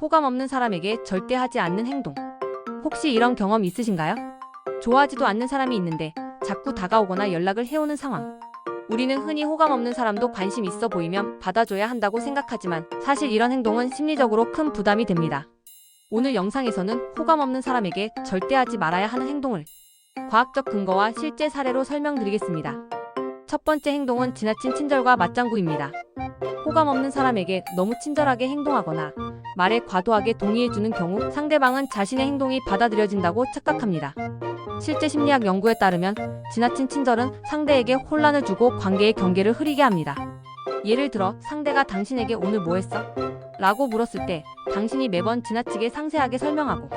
호감 없는 사람에게 절대 하지 않는 행동. 혹시 이런 경험 있으신가요? 좋아하지도 않는 사람이 있는데 자꾸 다가오거나 연락을 해오는 상황. 우리는 흔히 호감 없는 사람도 관심 있어 보이면 받아줘야 한다고 생각하지만 사실 이런 행동은 심리적으로 큰 부담이 됩니다. 오늘 영상에서는 호감 없는 사람에게 절대 하지 말아야 하는 행동을 과학적 근거와 실제 사례로 설명드리겠습니다. 첫 번째 행동은 지나친 친절과 맞장구입니다. 호감 없는 사람에게 너무 친절하게 행동하거나 말에 과도하게 동의해주는 경우 상대방은 자신의 행동이 받아들여진다고 착각합니다. 실제 심리학 연구에 따르면 지나친 친절은 상대에게 혼란을 주고 관계의 경계를 흐리게 합니다. 예를 들어 상대가 당신에게 오늘 뭐 했어? 라고 물었을 때 당신이 매번 지나치게 상세하게 설명하고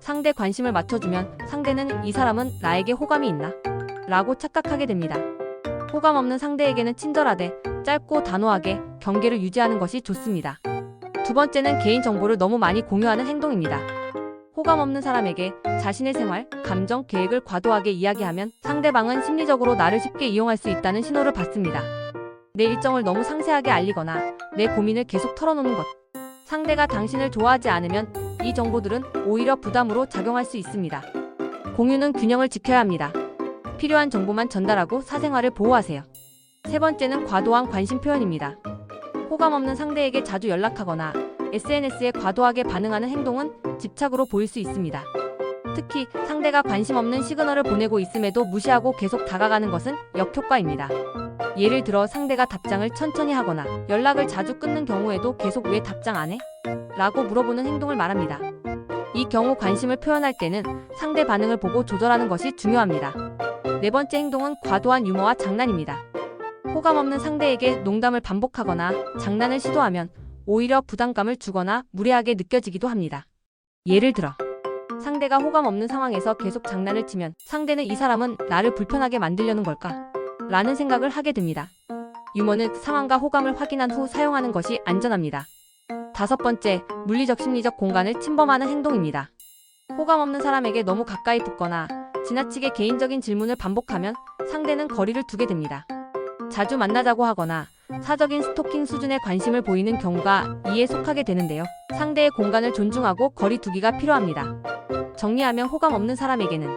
상대 관심을 맞춰주면 상대는 이 사람은 나에게 호감이 있나? 라고 착각하게 됩니다. 호감 없는 상대에게는 친절하되 짧고 단호하게 경계를 유지하는 것이 좋습니다. 두 번째는 개인 정보를 너무 많이 공유하는 행동입니다. 호감 없는 사람에게 자신의 생활, 감정, 계획을 과도하게 이야기하면 상대방은 심리적으로 나를 쉽게 이용할 수 있다는 신호를 받습니다. 내 일정을 너무 상세하게 알리거나 내 고민을 계속 털어놓는 것. 상대가 당신을 좋아하지 않으면 이 정보들은 오히려 부담으로 작용할 수 있습니다. 공유는 균형을 지켜야 합니다. 필요한 정보만 전달하고 사생활을 보호하세요. 세 번째는 과도한 관심 표현입니다. 호감 없는 상대에게 자주 연락하거나 SNS에 과도하게 반응하는 행동은 집착으로 보일 수 있습니다. 특히 상대가 관심 없는 시그널을 보내고 있음에도 무시하고 계속 다가가는 것은 역효과입니다. 예를 들어 상대가 답장을 천천히 하거나 연락을 자주 끊는 경우에도 계속 왜 답장 안 해? 라고 물어보는 행동을 말합니다. 이 경우 관심을 표현할 때는 상대 반응을 보고 조절하는 것이 중요합니다. 네 번째 행동은 과도한 유머와 장난입니다. 호감 없는 상대에게 농담을 반복하거나 장난을 시도하면 오히려 부담감을 주거나 무례하게 느껴지기도 합니다. 예를 들어 상대가 호감 없는 상황에서 계속 장난을 치면 상대는 이 사람은 나를 불편하게 만들려는 걸까? 라는 생각을 하게 됩니다. 유머는 상황과 호감을 확인한 후 사용하는 것이 안전합니다. 다섯 번째, 물리적 심리적 공간을 침범하는 행동입니다. 호감 없는 사람에게 너무 가까이 붙거나 지나치게 개인적인 질문을 반복하면 상대는 거리를 두게 됩니다. 자주 만나자고 하거나 사적인 스토킹 수준의 관심을 보이는 경우가 이에 속하게 되는데요. 상대의 공간을 존중하고 거리 두기가 필요합니다. 정리하면 호감 없는 사람에게는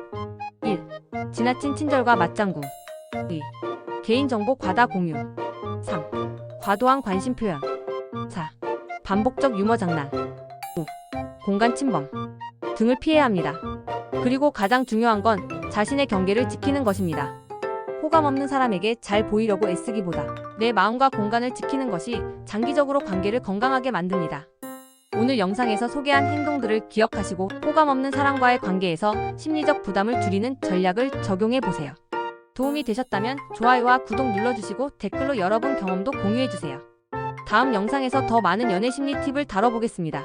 1. 지나친 친절과 맞장구 2. 개인정보 과다 공유 3. 과도한 관심 표현 4. 반복적 유머 장난 5. 공간 침범 등을 피해야 합니다. 그리고 가장 중요한 건 자신의 경계를 지키는 것입니다. 호감 없는 사람에게 잘 보이려고 애쓰기보다 내 마음과 공간을 지키는 것이 장기적으로 관계를 건강하게 만듭니다. 오늘 영상에서 소개한 행동들을 기억하시고 호감 없는 사람과의 관계에서 심리적 부담을 줄이는 전략을 적용해 보세요. 도움이 되셨다면 좋아요와 구독 눌러주시고 댓글로 여러분 경험도 공유해주세요. 다음 영상에서 더 많은 연애 심리 팁을 다뤄보겠습니다.